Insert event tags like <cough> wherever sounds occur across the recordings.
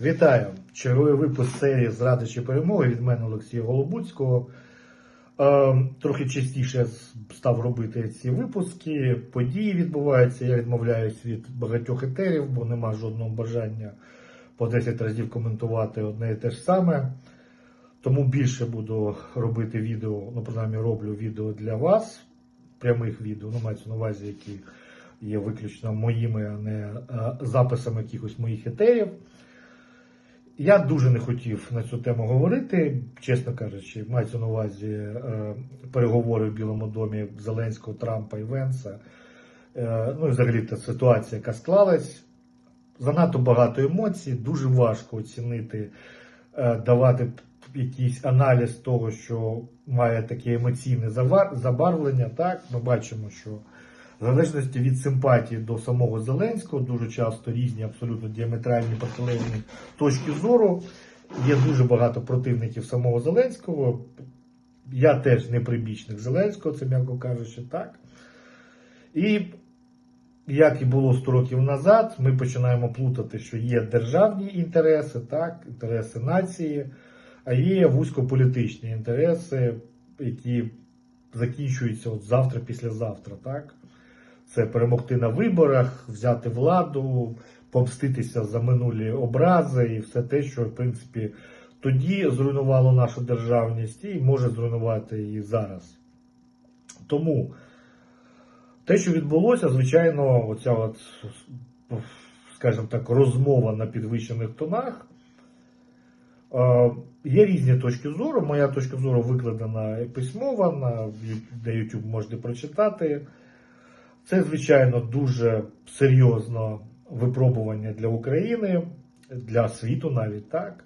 Вітаю! Черговий випуск серії Зради чи перемоги від мене Олексія Голобуцького. Е, трохи частіше став робити ці випуски. Події відбуваються. Я відмовляюсь від багатьох етерів, бо нема жодного бажання по 10 разів коментувати одне і те ж саме. Тому більше буду робити відео, ну, принаймні роблю відео для вас, прямих відео, ну, мається на увазі, які є виключно моїми, а не е, записами якихось моїх етерів. Я дуже не хотів на цю тему говорити, чесно кажучи, мається на увазі е, переговори в Білому домі Зеленського, Трампа і Венса. Е, ну і взагалі та ситуація, яка склалась. Занадто багато емоцій, дуже важко оцінити, е, давати якийсь аналіз того, що має таке емоційне забарвлення. Так, ми бачимо, що в залежності від симпатії до самого Зеленського, дуже часто різні, абсолютно діаметральні протилежні точки зору. Є дуже багато противників самого Зеленського. Я теж не прибічник Зеленського, це м'яко кажучи, так. І як і було 100 років назад, ми починаємо плутати, що є державні інтереси, так, інтереси нації, а є вузькополітичні інтереси, які закінчуються от завтра, післязавтра. Так? Це перемогти на виборах, взяти владу, помститися за минулі образи і все те, що в принципі тоді зруйнувало нашу державність і може зруйнувати її зараз. Тому те, що відбулося, звичайно, оця от, скажімо так, розмова на підвищених тонах. Е, Є різні точки зору. Моя точка зору викладена письмова, на, де YouTube можете прочитати. Це, звичайно, дуже серйозне випробування для України, для світу навіть так.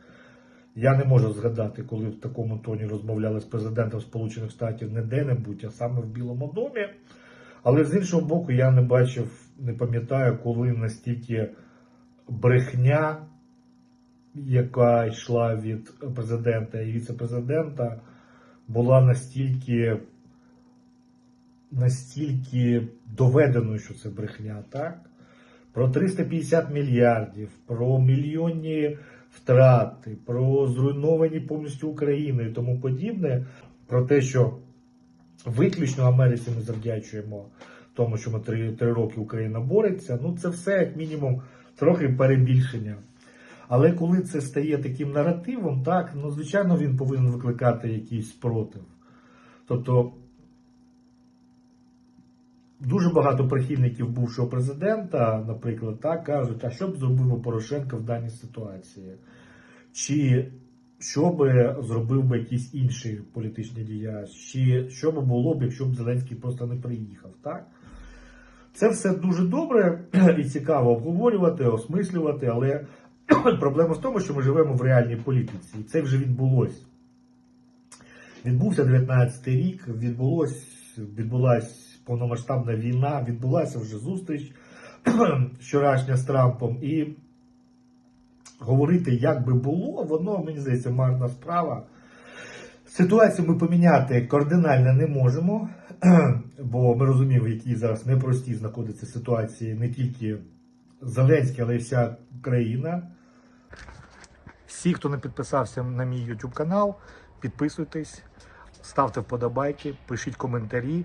Я не можу згадати, коли в такому тоні розмовляли з президентом Сполучених Штатів не де-небудь, а саме в Білому домі. Але з іншого боку, я не бачив, не пам'ятаю, коли настільки брехня, яка йшла від президента і віце-президента, була настільки настільки доведеною, що це брехня, так? Про 350 мільярдів, про мільйонні втрати, про зруйновані повністю України і тому подібне, про те, що виключно Америці ми завдячуємо тому, що ми три, три роки Україна бореться. Ну, це все, як мінімум, трохи перебільшення. Але коли це стає таким наративом, так, ну, звичайно, він повинен викликати якийсь спротив. Тобто, дуже багато прихильників бувшого президента, наприклад, так, кажуть, а що б зробив Порошенко в даній ситуації? Чи що би зробив би якийсь інший політичний діяч, чи що би було б, якщо б Зеленський просто не приїхав, так? Це все дуже добре <clears throat> і цікаво обговорювати, осмислювати, але <clears throat> проблема в тому, що ми живемо в реальній політиці, і це вже відбулося. Відбувся 19-й рік, відбулось, відбулась повномасштабна війна, відбулася вже зустріч <clears throat> вчорашня з Трампом. І говорити, як би було, воно, мені здається, марна справа. Ситуацію ми поміняти кардинально не можемо, <clears throat> бо ми розуміємо, в якій зараз непростій знаходиться ситуації не тільки Зеленський, але й вся країна. Всі, хто не підписався на мій YouTube канал, підписуйтесь, ставте вподобайки, пишіть коментарі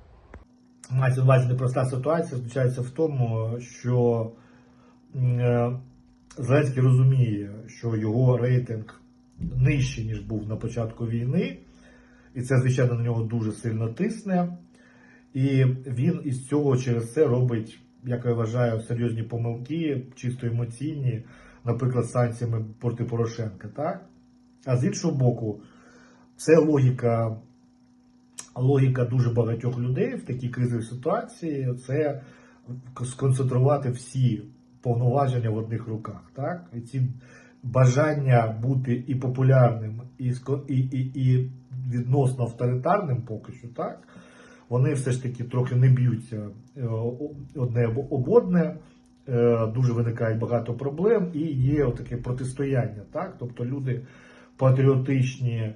Мається увазі непроста ситуація заключається в тому, що е, Зеленський розуміє, що його рейтинг нижчий, ніж був на початку війни, і це, звичайно, на нього дуже сильно тисне. І він із цього через це робить, як я вважаю, серйозні помилки, чисто емоційні, наприклад, санкціями проти Порошенка. Так? А з іншого боку, це логіка логіка дуже багатьох людей в такій кризовій ситуації це сконцентрувати всі повноваження в одних руках. Так? І ці бажання бути і популярним, і, і, і, відносно авторитарним поки що, так, вони все ж таки трохи не б'ються е, одне об- одне. Е, Дуже виникає багато проблем і є таке протистояння. Так? Тобто люди патріотичні,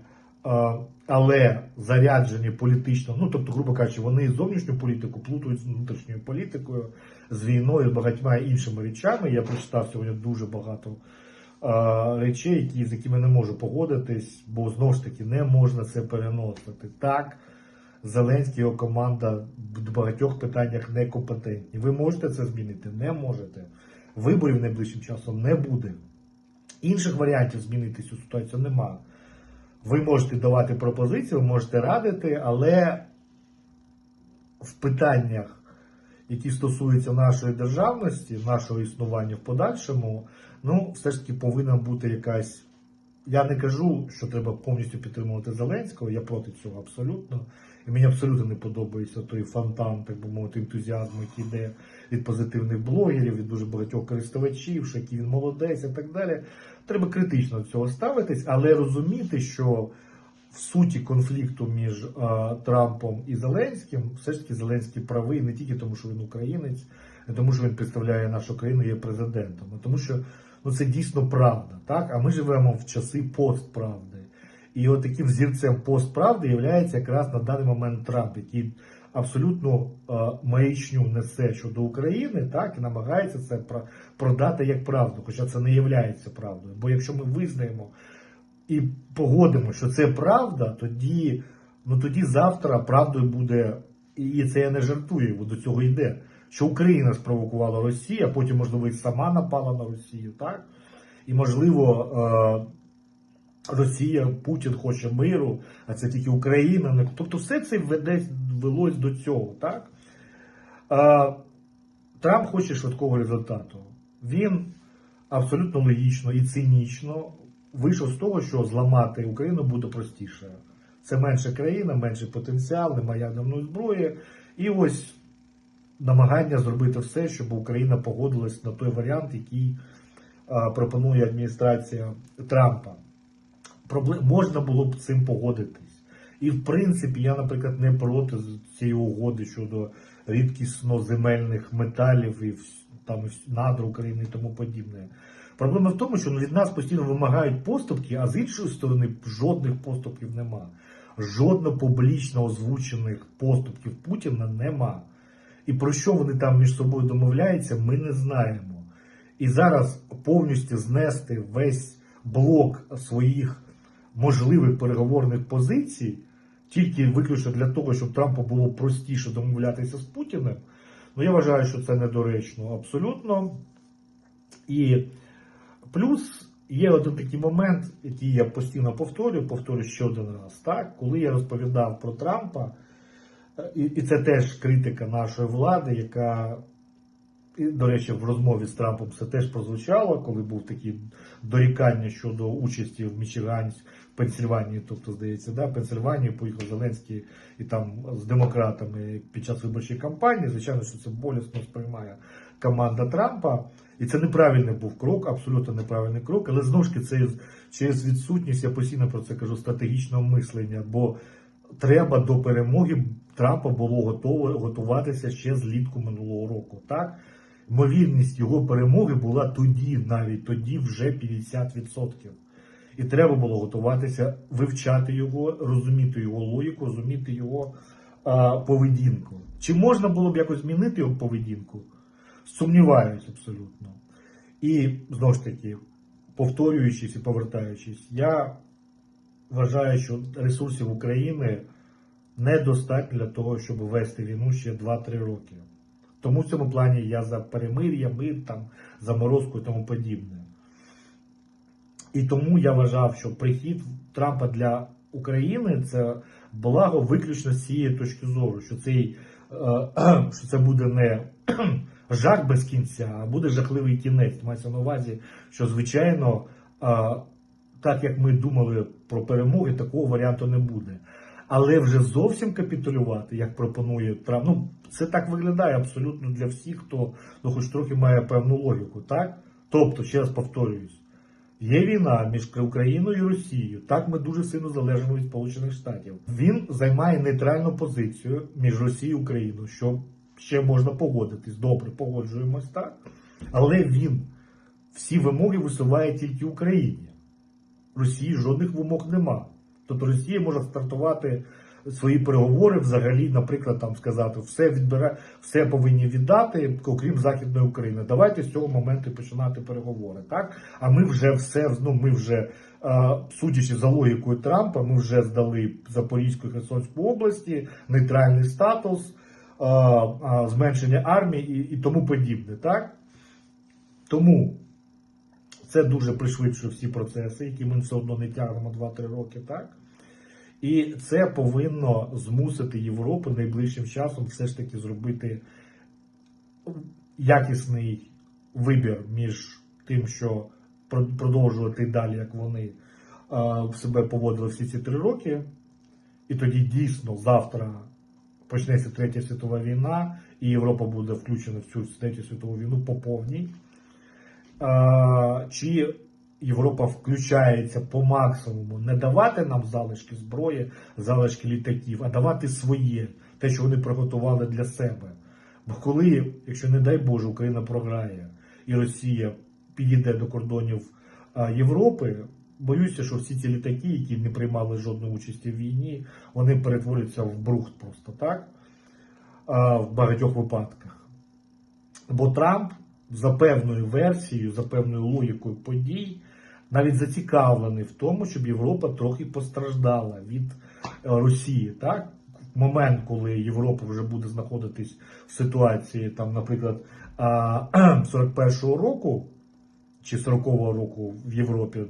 але заряджені політично. Ну, тобто, грубо кажучи, вони зовнішню політику плутають з внутрішньою політикою, з війною, з багатьма іншими речами. Я прочитав сьогодні дуже багато е, речей, які, з якими не можу погодитись, бо знову ж таки не можна це переносити. Так, Зеленський його команда в багатьох питаннях некомпетентні. Ви можете це змінити? Не можете. Виборів найближчим часом не буде. Інших варіантів змінити цю ситуацію нема. Ви можете давати пропозиції, ви можете радити, але в питаннях, які стосуються нашої державності, нашого існування в подальшому, ну, все ж таки повинна бути якась. Я не кажу, що треба повністю підтримувати Зеленського, я проти цього абсолютно. І мені абсолютно не подобається той фонтан, так би мовити, ентузіазму, який йде від позитивних блогерів, від дуже багатьох користувачів, що який він молодець і так далі. Треба критично до цього ставитись, але розуміти, що в суті конфлікту між е, Трампом і Зеленським, все ж таки Зеленський правий не тільки тому, що він українець, не тому, що він представляє нашу країну, є президентом, а тому, що ну, це дійсно правда. Так? А ми живемо в часи постправди. І от таким взірцем постправди є якраз на даний момент Трамп, який абсолютно е, маячню несе щодо України, так і намагається це про- продати як правду, хоча це не є правдою. Бо якщо ми визнаємо і погодимо, що це правда, тоді, ну тоді завтра правдою буде, і це я не жартую, бо до цього йде. Що Україна спровокувала Росію, а потім, можливо, і сама напала на Росію, так? І можливо. Росія, Путін хоче миру, а це тільки Україна. Тобто все це веде, велось до цього. Так? А, Трамп хоче швидкого результату. Він абсолютно логічно і цинічно вийшов з того, що зламати Україну буде простіше. Це менша країна, менший потенціал, немає ядерної зброї. І ось намагання зробити все, щоб Україна погодилась на той варіант, який пропонує адміністрація Трампа можна було б цим погодитись. І в принципі, я, наприклад, не проти цієї угоди щодо рідкісно земельних металів і там надр України і тому подібне. Проблема в тому, що ну, від нас постійно вимагають поступки, а з іншої сторони жодних поступків нема. Жодно публічно озвучених поступків Путіна нема. І про що вони там між собою домовляються, ми не знаємо. І зараз повністю знести весь блок своїх можливих переговорних позицій, тільки виключно для того, щоб Трампу було простіше домовлятися з Путіним, ну я вважаю, що це недоречно абсолютно. І плюс є один такий момент, який я постійно повторюю, повторюю ще один раз, так, коли я розповідав про Трампа, е, і, і це теж критика нашої влади, яка і, до речі, в розмові з Трампом це теж прозвучало, коли був такі дорікання щодо участі в Мічигані, в Пенсильванії, тобто, здається, да, в Пенсильванію поїхав Зеленський і там з демократами під час виборчої кампанії. Звичайно, що це болісно сприймає команда Трампа. І це неправильний був крок, абсолютно неправильний крок. Але знову ж таки, це через відсутність, я постійно про це кажу, стратегічного мислення. Бо треба до перемоги Трампа було готово готуватися ще злітку минулого року. Так? Ймовірність його перемоги була тоді, навіть тоді вже 50%. І треба було готуватися, вивчати його, розуміти його логіку, розуміти його а, поведінку. Чи можна було б якось змінити його поведінку? Сумніваюсь абсолютно. І знову ж таки, повторюючись і повертаючись, я вважаю, що ресурсів України недостатньо для того, щоб вести війну ще 2-3 роки. Тому в цьому плані я за перемир'я, мир, там, заморозку і тому подібне. І тому я вважав, що прихід Трампа для України це благо виключно з цієї точки зору, що, цей, е, <clears throat> що це буде не <clears throat> жах без кінця, а буде жахливий кінець. Мається на увазі, що звичайно, е, так як ми думали про перемоги, такого варіанту не буде. Але вже зовсім капітулювати, як пропонує Трамп, ну це так виглядає абсолютно для всіх, хто ну, хоч трохи має певну логіку, так? Тобто, ще раз повторююсь, Є війна між Україною і Росією. Так ми дуже сильно залежимо від Сполучених Штатів. Він займає нейтральну позицію між Росією і Україною, що ще можна погодитись. Добре, погоджуємось так. Але він всі вимоги висуває тільки Україні. Росії жодних вимог нема. Тобто Росія може стартувати свої переговори взагалі, наприклад, там сказати, все відбере, все повинні віддати, окрім Західної України. Давайте з цього моменту починати переговори. Так? А ми вже все, ну ми вже, судячи за логікою Трампа, ми вже здали Запорізьку і Херсонську області, нейтральний статус, зменшення армії і тому подібне. Так? Тому це дуже пришвидшує всі процеси, які ми все одно не тягнемо 2-3 роки, так? І це повинно змусити Європу найближчим часом все ж таки зробити якісний вибір між тим, що продовжувати далі, як вони е, в себе поводили всі ці три роки. І тоді дійсно завтра почнеться третя світова війна, і Європа буде включена в цю третю світову війну по повній. Чи Європа включається по максимуму не давати нам залишки зброї, залишки літаків, а давати своє, те, що вони приготували для себе. Бо коли, якщо не дай Боже, Україна програє і Росія підійде до кордонів Європи, боюся, що всі ці літаки, які не приймали жодної участі в війні, вони перетворюються в брухт просто так в багатьох випадках. Бо Трамп за певною версією, за певною логікою подій, навіть зацікавлений в тому, щоб Європа трохи постраждала від е, Росії. Так? В момент, коли Європа вже буде знаходитись в ситуації, там, наприклад, 41-го року чи 40-го року в Європі е,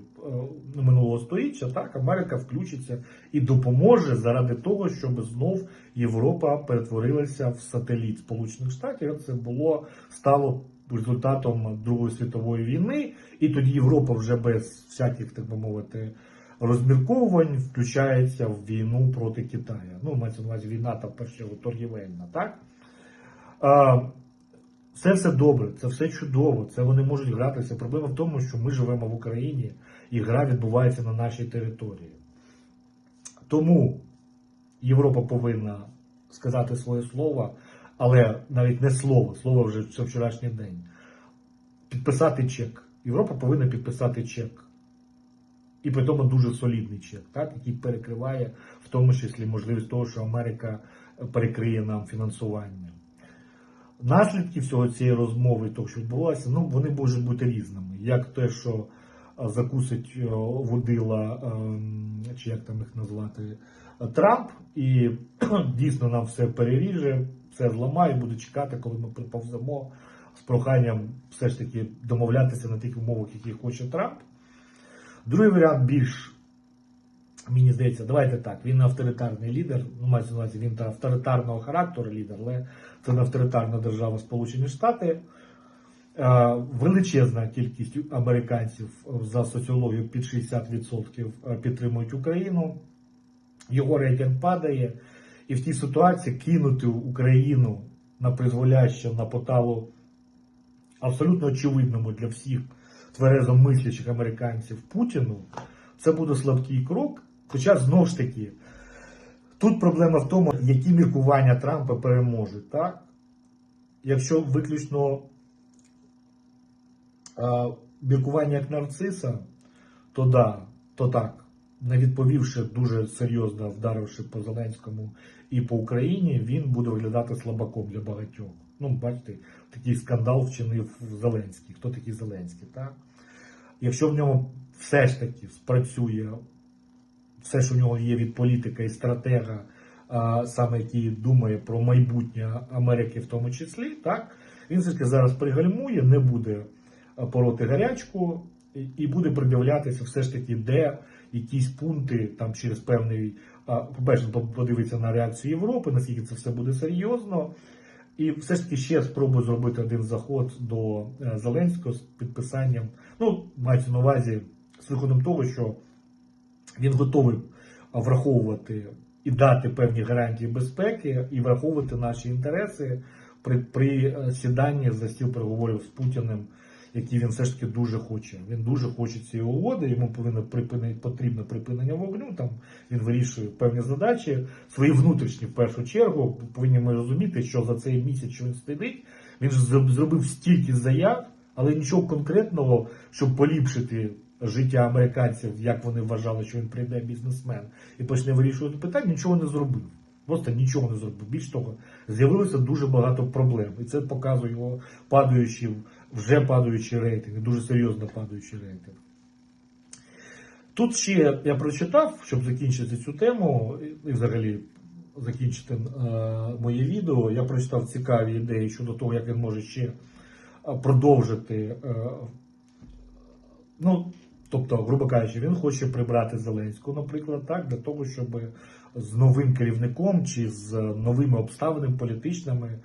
ну, минулого століття, так, Америка включиться і допоможе заради того, щоб знов Європа перетворилася в сателіт Сполучених Штатів. Це було стало результатом Другої світової війни, і тоді Європа вже без всяких, так би мовити, розмірковувань включається в війну проти Китаю. Ну, мається на увазі війна та чергу торгівельна, так? Це все добре, це все чудово, це вони можуть гратися. Проблема в тому, що ми живемо в Україні і гра відбувається на нашій території. Тому Європа повинна сказати своє слово, але навіть не слово, слово вже це вчорашній день. Підписати чек. Європа повинна підписати чек. І при тому дуже солідний чек, так, який перекриває в тому числі можливість того, що Америка перекриє нам фінансування. Наслідки всього цієї розмови, того, що відбулося, ну вони можуть бути різними. Як те, що закусить е, водила, ем, чи як там їх назвати, е, Трамп, і дійсно нам все переріже, все зламає, буде чекати, коли ми приповземо з проханням все ж таки домовлятися на тих умовах, які хоче Трамп. Другий варіант більш, мені здається, давайте так, він авторитарний лідер, ну, мається на увазі, він та авторитарного характеру лідер, але це не авторитарна держава Сполучені Штати. Е, Величезна кількість американців за соціологію під 60% підтримують Україну. Його рейтинг падає. І в тій ситуації кинути Україну на призволяще на поталу абсолютно очевидному для всіх тверезо мислячих американців Путіну, це буде слабкий крок. Хоча знову ж таки, тут проблема в тому, які міркування Трампа переможуть. Так? Якщо виключно а, міркування як нарциса, то да, то так. Не відповівши дуже серйозно, вдаривши по Зеленському і по Україні, він буде виглядати слабаком для багатьох. Ну, бачите, такий скандал вчинив Зеленський. Хто такий Зеленський? так? Якщо в ньому все ж таки спрацює все, що в нього є від політика і стратега, саме який думає про майбутнє Америки в тому числі, так, він все ж таки зараз пригальмує, не буде пороти гарячку і буде придивлятися все ж таки, де якісь пункти там через певний, по-перше, подивитися на реакцію Європи, наскільки це все буде серйозно. І все ж таки ще спробую зробити один заход до е, Зеленського з підписанням. Ну, мається на увазі з виходом того, що він готовий враховувати і дати певні гарантії безпеки, і враховувати наші інтереси при, при е, сіданні за стіл переговорів з Путіним які він все ж таки дуже хоче. Він дуже хоче цієї угоди, йому повинно припини, потрібно припинення вогню. Там він вирішує певні задачі, свої внутрішні в першу чергу. Повинні ми розуміти, що за цей місяць, що він сидить, він ж зробив стільки заяв, але нічого конкретного, щоб поліпшити життя американців, як вони вважали, що він прийде бізнесмен і почне вирішувати питання, нічого не зробив. Просто нічого не зробив. Більш того, з'явилося дуже багато проблем. І це показує його падаючі, вже падаючі рейтинги, дуже серйозно падаючий рейтинг. Тут ще я прочитав, щоб закінчити цю тему, і взагалі закінчити е, моє відео. Я прочитав цікаві ідеї щодо того, як він може ще е, продовжити. Е, ну, тобто, грубо кажучи, він хоче прибрати Зеленського, наприклад, так, для того, щоб з новим керівником чи з новими обставинами політичними,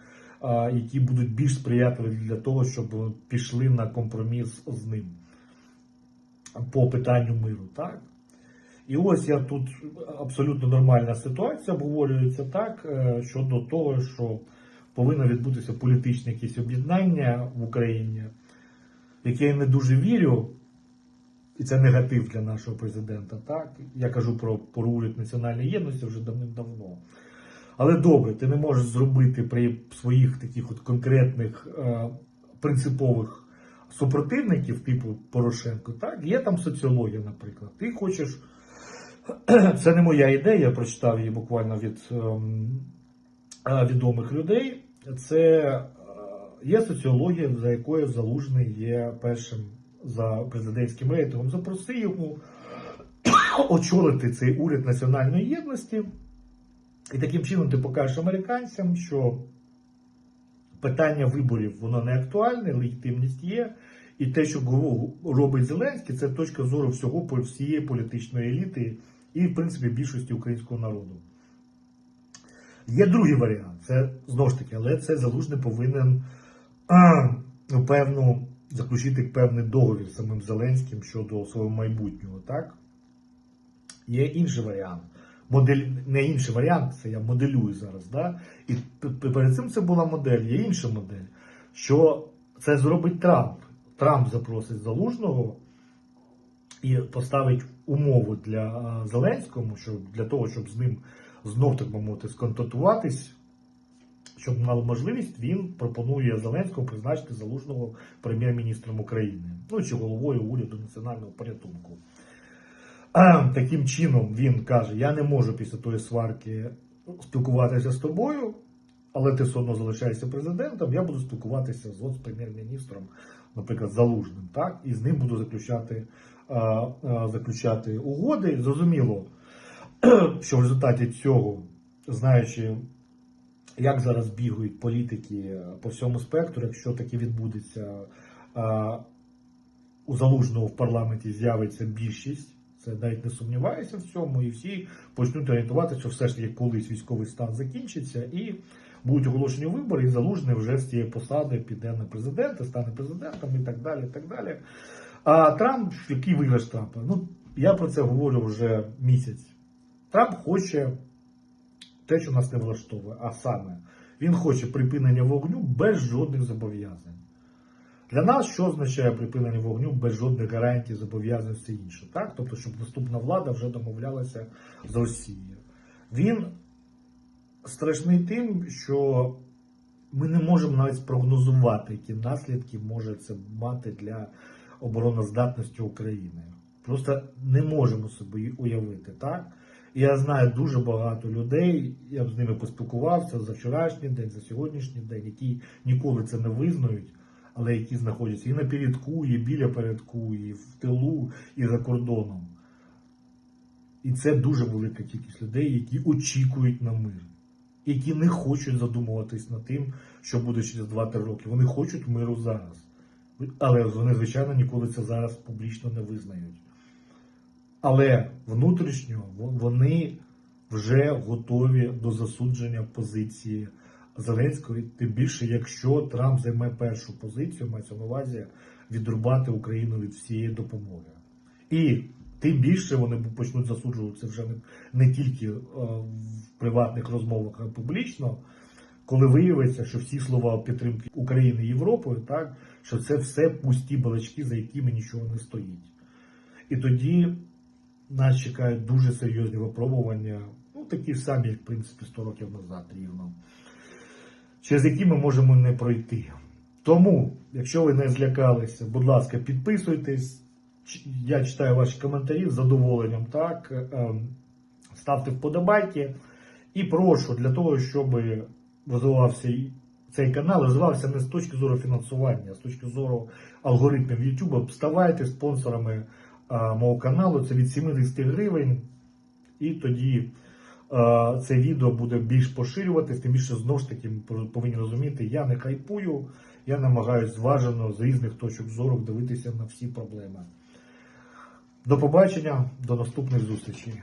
які будуть більш сприятливі для того, щоб пішли на компроміс з ним по питанню миру. Так? І ось я тут абсолютно нормальна ситуація обговорюється так е, щодо того, що повинно відбутися політичне якесь об'єднання в Україні, яке я не дуже вірю. І це негатив для нашого президента. Так? Я кажу про, про уряд національної єдності вже давним-давно. Але добре, ти не можеш зробити при своїх таких от конкретних е, принципових супротивників, типу Порошенко. Так? Є там соціологія, наприклад. Ти хочеш. <clears throat> Це не моя ідея, я прочитав її буквально від ем, е, відомих людей. Це е, є соціологія, за якою Залужний є першим за президентським рейтингом. Запроси йому <clears throat> очолити цей уряд національної єдності. І таким чином ти покажеш американцям, що питання виборів воно не актуальне, легітимність є. І те, що робить Зеленський, це точка зору всього всієї політичної еліти і, в принципі, більшості українського народу. Є другий варіант, це знову ж таки, але це залужний повинен а, ну, певну заключити певний договір з самим Зеленським щодо свого майбутнього. так? Є інший варіант. Модель, не інший варіант, це я моделюю зараз. Да? І перед цим це була модель, є інша модель, що це зробить Трамп. Трамп запросить залужного і поставить умову для Зеленському, що для того, щоб з ним знов так мовити сконтактуватись, щоб мав можливість, він пропонує Зеленському призначити залужного прем'єр-міністром України, ну чи головою уряду національного порятунку. <clears throat> Таким чином він каже: Я не можу після тої сварки спілкуватися з тобою, але ти все одно залишаєшся президентом. Я буду спілкуватися з, прем'єр-міністром, наприклад, залужним, так, і з ним буду заключати, заключати угоди. Зрозуміло, <clears throat> що в результаті цього, знаючи, як зараз бігають політики по всьому спектру, якщо таке відбудеться, у залужного в парламенті з'явиться більшість. Це навіть не сумніваюся в цьому, і всі почнуть орієнтуватися, що все ж таки колись військовий стан закінчиться, і будуть оголошені вибори, і залужний вже з цієї посади піде на президента, стане президентом і так далі. і так далі. А Трамп, який виграш Трампа? Ну, я про це говорю вже місяць. Трамп хоче те, що нас не влаштовує, а саме він хоче припинення вогню без жодних зобов'язань. Для нас що означає припинення вогню без жодних гарантій, зобов'язань все інше. Так? Тобто, щоб наступна влада вже домовлялася з Росією. Він страшний тим, що ми не можемо навіть спрогнозувати, які наслідки може це мати для обороноздатності України. Просто не можемо собі уявити. так? Я знаю дуже багато людей, я б з ними поспілкувався за вчорашній день, за сьогоднішній день, які ніколи це не визнають але які знаходяться і на передку, і біля передку, і в тилу, і за кордоном. І це дуже велика кількість людей, які очікують на мир, які не хочуть задумуватись над тим, що буде через 2-3 роки. Вони хочуть миру зараз. Але вони, звичайно, ніколи це зараз публічно не визнають. Але внутрішньо вони вже готові до засудження позиції. Зеленського, тим більше, якщо Трамп займе першу позицію, мається на увазі відрубати Україну від всієї допомоги. І тим більше вони почнуть засуджуватися вже не, тільки е, в приватних розмовах, а публічно, коли виявиться, що всі слова підтримки України і Європою, так що це все пусті балачки, за якими нічого не стоїть. І тоді нас чекають дуже серйозні випробування, ну такі самі, як в принципі 100 років назад рівно, через які ми можемо не пройти. Тому, якщо ви не злякалися, будь ласка, підписуйтесь. Я читаю ваші коментарі з задоволенням. Так, Ем, ставте вподобайки. І прошу для того, щоб розвивався цей канал, розвивався не з точки зору фінансування, а з точки зору алгоритмів YouTube, ставайте спонсорами мого каналу. Це від 70 гривень. І тоді це відео буде більш поширюватись, тим більше знову ж таки повинні розуміти, я не хайпую, я намагаюся зважено з різних точок зору дивитися на всі проблеми. До побачення, до наступних зустрічей.